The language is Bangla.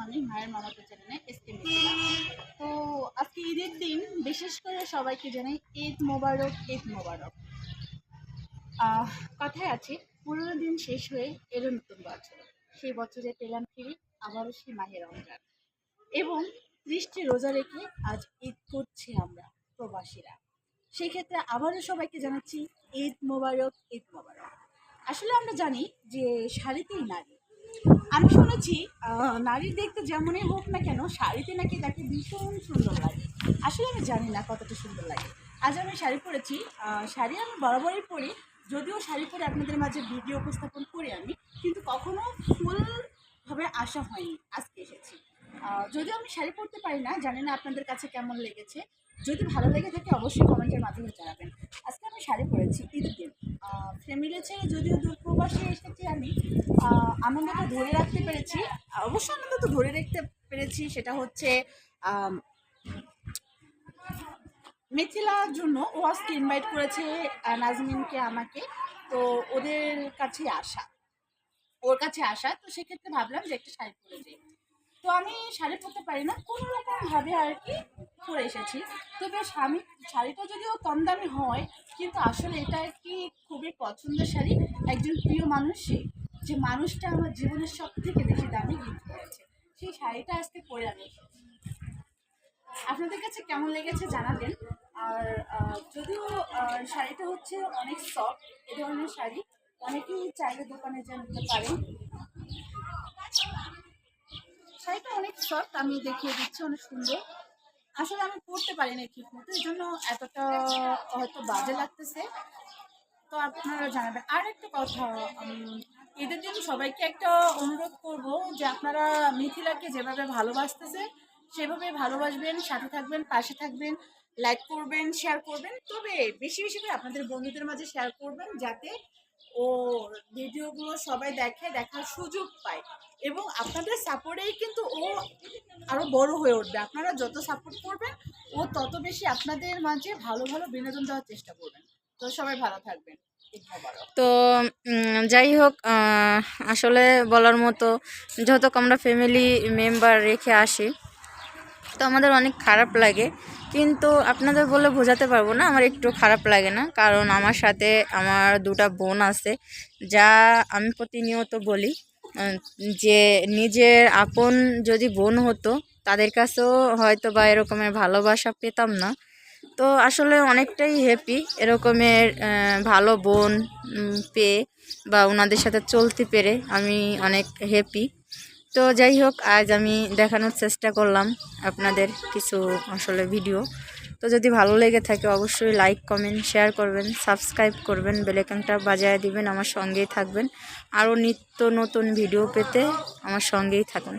মানেই মায়ের মামাতো চ্যানেলে এসকে তো আজকে ঈদের দিন বিশেষ করে সবাইকে জানাই ঈদ মোবারক ঈদ মোবারক। কথায় আছে, পুরোনো দিন শেষ হয়ে এলো নতুন বছর। সেই বছরে পেলাম ফিরি, আবারও সেই মাহের রমজান এবং ত্রিশটি রোজা রেখে আজ ঈদ করছি আমরা প্রবাসীরা। সেক্ষেত্রে আবারও সবাইকে জানাচ্ছি, ঈদ মোবারক ঈদ মোবারক। আসলে আমরা জানি যে শাড়িতেই নারী। আমি শুনেছি নারীর দেখতে যেমনই হোক না কেন, শাড়িতে নাকি তাকে ভীষণ সুন্দর লাগে। আসলে আমি জানি না কতটা সুন্দর লাগে। আজ আমি শাড়ি পরেছি শাড়ি আমি বরাবরই পরি, যদিও শাড়ি পরে আপনাদের মাঝে ভিডিও উপস্থাপন করি আমি, কিন্তু কখনো ফুলভাবে আসা হয়নি, আজকে এসেছি। যদিও আমি শাড়ি পরতে পারি না, জানি না আপনাদের কাছে কেমন লেগেছে। যদি ভালো লেগে থাকে অবশ্যই কমেন্টের মাধ্যমে জানাবেন। আজকে আমি শাড়ি পরেছি ঈদের দিন। ফ্যামিলি ছেড়ে যদিও দূর প্রবাসে এসেছি আনন্দটা ধরে রাখতে পেরেছি। অবশ্যই আনন্দ তো ধরে রাখতে পেরেছি সেটা হচ্ছে আম, মিথিলার জন্য ও আজকে ইনভাইট করেছে নাজমিনকে আমাকে। তো ওদের কাছে আসা ওর কাছে আসা। তো সেক্ষেত্রে ভাবলাম যে একটা শাড়ি পরে যাই। তো আমি শাড়ি পরতে পারি না কোনো রকমভাবে আর কি পরে এসেছি। তবে স্বামী শাড়িটা যদিও কম দামি হয় কিন্তু আসলে এটা কি খুবই পছন্দের শাড়ি। একজন প্রিয় মানুষই যে মানুষটা আমার জীবনের সব থেকে বেশি দামি গিফট করেছে। সেই শাড়িটা আজকে পরে আমি আপনাদের কাছে কেমন লেগেছে জানাবেন। আর যদিও শাড়িটা হচ্ছে অনেক সফট এ ধরনের শাড়ি, অনেকেই চাইলে দোকানে যা নিতে পারেন। শাড়িটা অনেক সফট আমি দেখিয়ে দিচ্ছি, অনেক সুন্দর। আসলে আমি পরতে পারি না ঠিক মতো এই জন্য এতটা হয়তো বাজে লাগতেছে। তো আপনারা জানাবেন। আর একটা কথা এদের জন্য সবাইকে একটা অনুরোধ করব যে আপনারা মিথিলাকে যেভাবে ভালোবাসতেছে সেভাবে ভালোবাসবেন, সাথে থাকবেন, পাশে থাকবেন লাইক করবেন শেয়ার করবেন। তবে বেশি বেশি করে আপনাদের বন্ধুদের মাঝে শেয়ার করবেন যাতে ও ভিডিওগুলো সবাই দেখে, দেখার সুযোগ পায়। এবং আপনাদের সাপোর্টেই কিন্তু ও আরও বড় হয়ে উঠবে। আপনারা যত সাপোর্ট করবেন, ও তত বেশি আপনাদের মাঝে ভালো ভালো বিনোদন দেওয়ার চেষ্টা করবেন। তো সবাই ভালো থাকবেন। তো যাই হোক আসলে বলার মতো যত আমরা ফ্যামিলি মেম্বার রেখে আসি, তো আমাদের অনেক খারাপ লাগে। কিন্তু আপনাদের বলে বোঝাতে পারব না, আমার একটু খারাপ লাগে না। কারণ আমার সাথে আমার দুটা বোন আছে, যা আমি প্রতিনিয়ত বলি যে নিজের আপন যদি বোন হতো, তাদের কাছেও হয়তো বা এরকমের ভালোবাসা পেতাম না। তো আসলে অনেকটাই হ্যাপি এরকমের ভালো বোন পেয়ে বা ওনাদের সাথে চলতে পেরে আমি অনেক হ্যাপি তো যাই হোক, আজ আমি দেখানোর চেষ্টা করলাম আপনাদের কিছু আসলে ভিডিও তো যদি ভালো লেগে থাকে অবশ্যই লাইক কমেন্ট শেয়ার করবেন সাবস্ক্রাইব করবেন বেলেকানটা বাজায় দিবেন, আমার সঙ্গেই থাকবেন। আরও নিত্য নতুন ভিডিও পেতে আমার সঙ্গেই থাকুন।